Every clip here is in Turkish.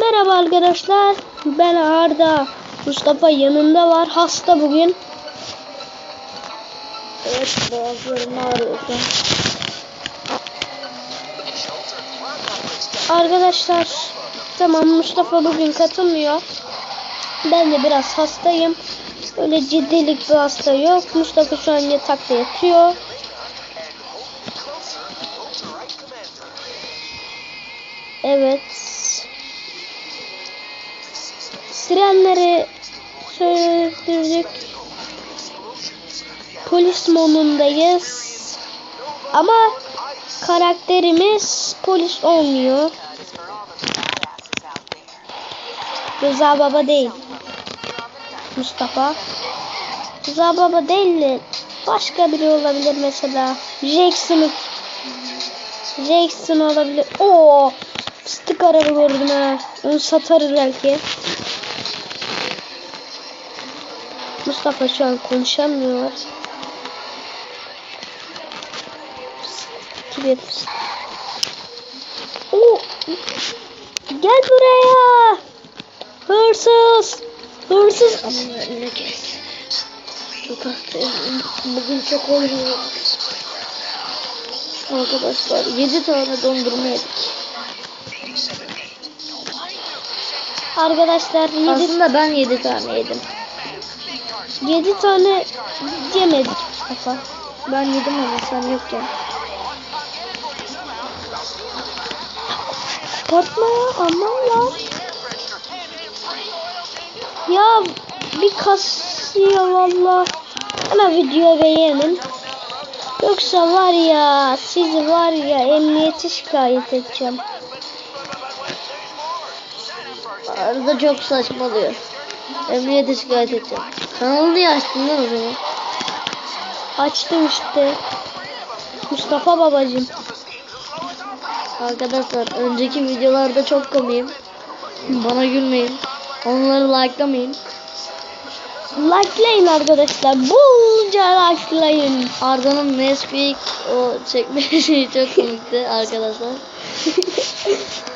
Merhaba arkadaşlar. Ben Arda. Mustafa yanında var. Hasta bugün. Evet boğazlarım ağrıyor. Arkadaşlar tamam Mustafa bugün katılmıyor. Ben de biraz hastayım. Öyle ciddilik bir hasta yok. Mustafa şu an yatakta yatıyor. Evet. Sirenleri söndürdük. Polis modundayız. Ama karakterimiz polis olmuyor. Rıza Baba değil. Mustafa. Rıza Baba değil de başka biri olabilir mesela. Jackson. Jackson olabilir. Oo, fıstık ararı gördüm ha. Onu satarız belki. Mustafa şu an konuşamıyor. Gibi. Oo, gel buraya. Hırsız. Hırsız. Çok. Bugün çok oynuyor. Arkadaşlar 7 tane dondurma yedik. Arkadaşlar 7 Aslında ben 7 tane yedim. 7 tane yemedik Mustafa. Ben yedim ama sen yokken. Korkma ya aman ya. Ya bir kasıyor valla. Hemen videoya beğenin. Yoksa var ya sizi var ya emniyete şikayet edeceğim. Arada çok saçmalıyor. Emniyete şikayet edeceğim. Kanalı niye açtın lan o zaman? Açtım işte. Mustafa babacım. Arkadaşlar önceki videolarda çok komiyim. Bana gülmeyin. Onları likelamayın. Likelayın arkadaşlar. Bolca likelayın. Arda'nın Nesquik o çekmesi çok komikti arkadaşlar.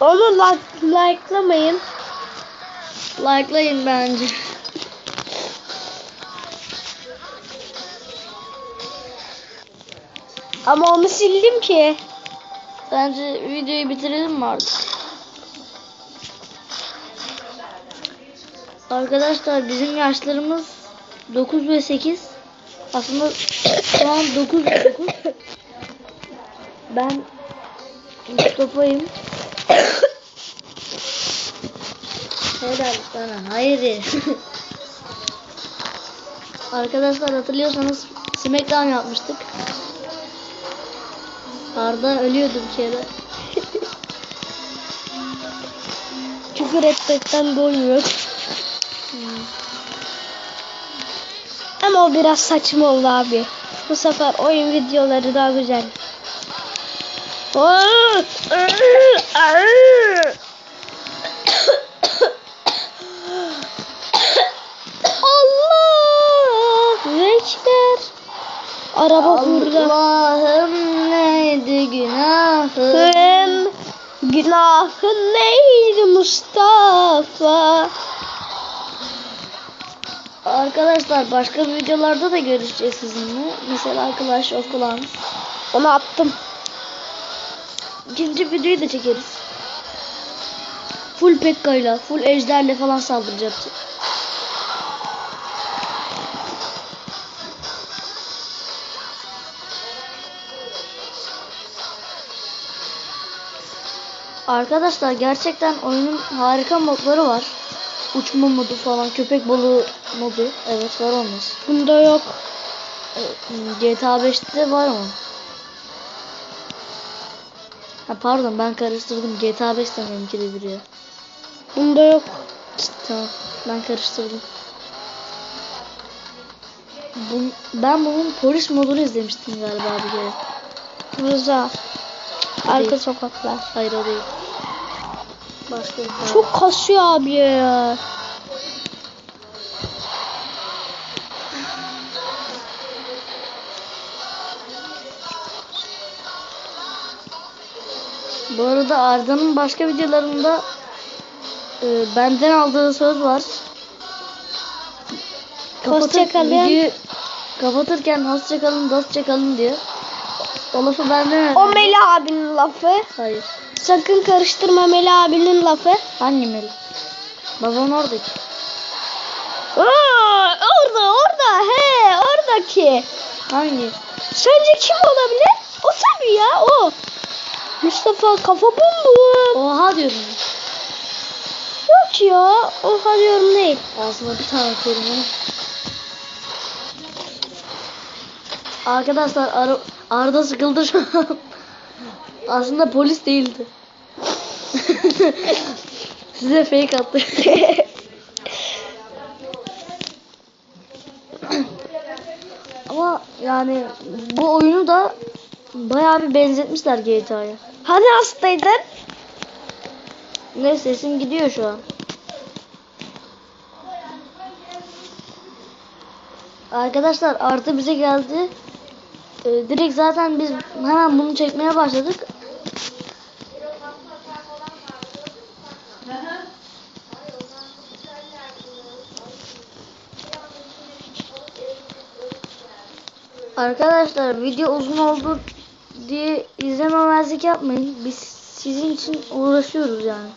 Onu like, likelamayın. Likelayın bence. Ama onu sildim ki. Bence videoyu bitirelim mi artık? Arkadaşlar bizim yaşlarımız 9 ve 8. Aslında şu an 9 ve 9. Ben Mustafa'yım. Helal sana. Hayır. Arkadaşlar hatırlıyorsanız Smackdown yapmıştık. Arda ölüyordu bir kere. Küfür etmekten doymuyor. Ama o biraz saçma oldu abi. Bu sefer oyun videoları daha güzel. Allah! Ekber. Araba burada. Allah'ım neydi günahım? Günahın neydi Mustafa? Arkadaşlar başka videolarda da görüşeceğiz sizinle. Mesela Clash of Clans. Onu attım. İkinci videoyu da çekeriz. Full Pekka'yla, full Ejder'le falan saldıracağız. Arkadaşlar gerçekten oyunun harika modları var. Uçma modu falan, köpek balığı modu. Evet var olmaz. Bunda yok. GTA 5'te var mı? Ha pardon ben karıştırdım. GTA 5 sanıyorum ikide bir ya. Bunda yok. Tamam ben karıştırdım. Bu, ben bunun polis modunu izlemiştim galiba bir kere. Rıza. Arka Değil. sokaklar. Hayır o değil. Başka bir. Çok kasıyor abi ya. Bu arada Arda'nın başka videolarında e, benden aldığı söz var. Hoşça kalın. videoyu kapatırken hoşça kalın, dostça kalın diyor. O lafı benden. O Melih abinin lafı. Hayır. Sakın karıştırma Melih abinin lafı. Hangi Melih? Babam oradaki. Aa, orada orada he oradaki. Hangi? Sence kim olabilir? O tabii ya o. Mustafa kafa bombu. Oha diyorum. Yok ya. Oha diyorum değil. Aslında bir tane kelime. Arkadaşlar Ar Arda sıkıldı şu an. Aslında polis değildi. Size fake attı. Ama yani bu oyunu da bayağı bir benzetmişler GTA'ya. Hani hastaydın? Ne sesim gidiyor şu an. Arkadaşlar artı bize geldi. Ee, direkt zaten biz hemen bunu çekmeye başladık. Arkadaşlar video uzun oldu diye izlememezlik yapmayın. Biz sizin için uğraşıyoruz yani.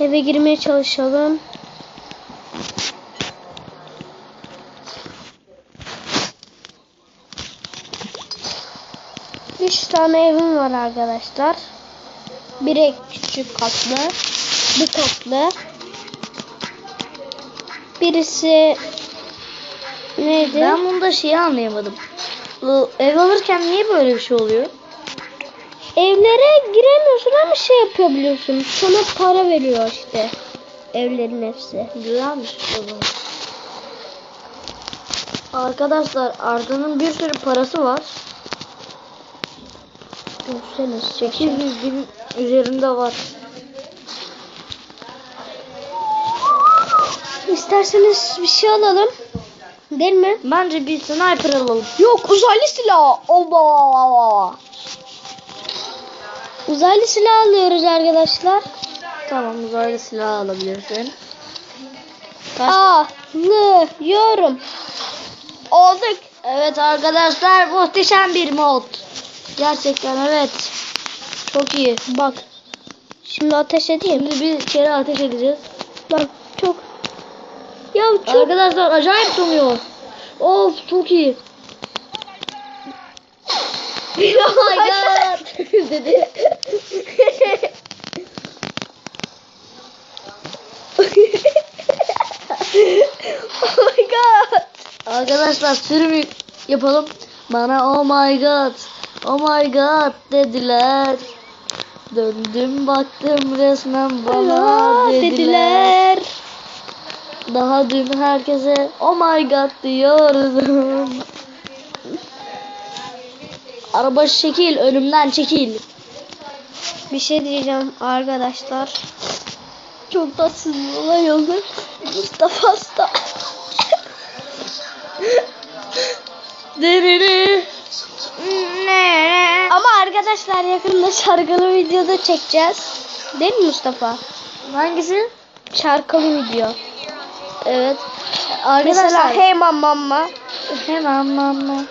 Eve girmeye çalışalım. Üç tane evim var arkadaşlar. Biri küçük katlı, bir katlı. Birisi neydi? Ben bunda şeyi anlayamadım. Bu ev alırken niye böyle bir şey oluyor? Evlere giremiyorsun ama şey yapabiliyorsun. Sana para veriyor işte. Evlerin hepsi. Güzelmiş zaman. Arkadaşlar Arda'nın bir sürü parası var. Görseniz 800 bin üzerinde var. İsterseniz bir şey alalım. Değil mi? Bence bir sniper alalım. Yok uzaylı silah. Allah. Uzaylı silah alıyoruz arkadaşlar. Tamam uzaylı silah alabilirsin. Kaç? Alıyorum. Olduk. Evet arkadaşlar muhteşem bir mod. Gerçekten evet. Çok iyi. Bak. Şimdi ateş edeyim. Şimdi bir kere ateş edeceğiz. Bak çok. Ya çok. Arkadaşlar acayip donuyor. Of çok iyi. oh my god. dedi. oh my god. Arkadaşlar sürüm yapalım. Bana oh my god, oh my god dediler. Döndüm baktım resmen bana Allah dediler. dediler. Daha dün herkese oh my god diyordum. Araba çekil önümden çekil. Bir şey diyeceğim arkadaşlar. Çok tatsız bir olay oldu. Mustafa hasta. Deriri. Ama arkadaşlar yakında şarkılı videoda çekeceğiz. Değil mi Mustafa? Hangisi? Şarkılı video. Evet. Mesela Arkadaşlar Hey Mamma Mamma. Hemen mama.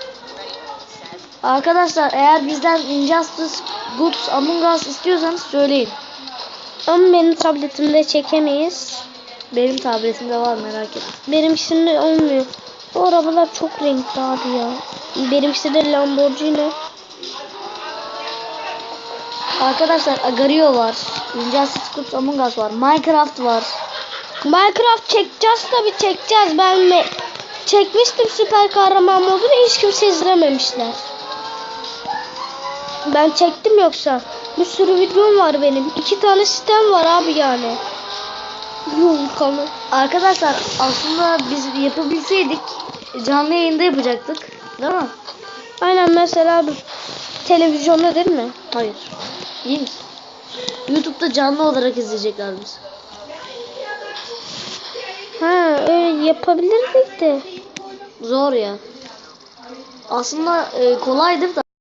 Arkadaşlar eğer bizden Injustice Goods Among Us istiyorsanız söyleyin. Ama benim tabletimde çekemeyiz. Benim tabletimde var merak etme. Benimkisinde olmuyor. Bu arabalar çok renkli abi ya. Benimkisi de Lamborghini. Arkadaşlar Agario var. Injustice Goods Among Us var. Minecraft var. Minecraft çekeceğiz tabi çekeceğiz. Ben me- çekmiştim süper kahraman modunu hiç kimse izlememişler. Ben çektim yoksa. Bir sürü videom var benim. İki tane sitem var abi yani. Yuh kanı. Arkadaşlar aslında biz yapabilseydik canlı yayında yapacaktık. Değil mi? Aynen mesela bu televizyonda değil mi? Hayır. Misin? YouTube'da canlı olarak izleyecekler bizi. Ha öyle yapabilirdik de. Zor ya. Aslında e, kolaydır da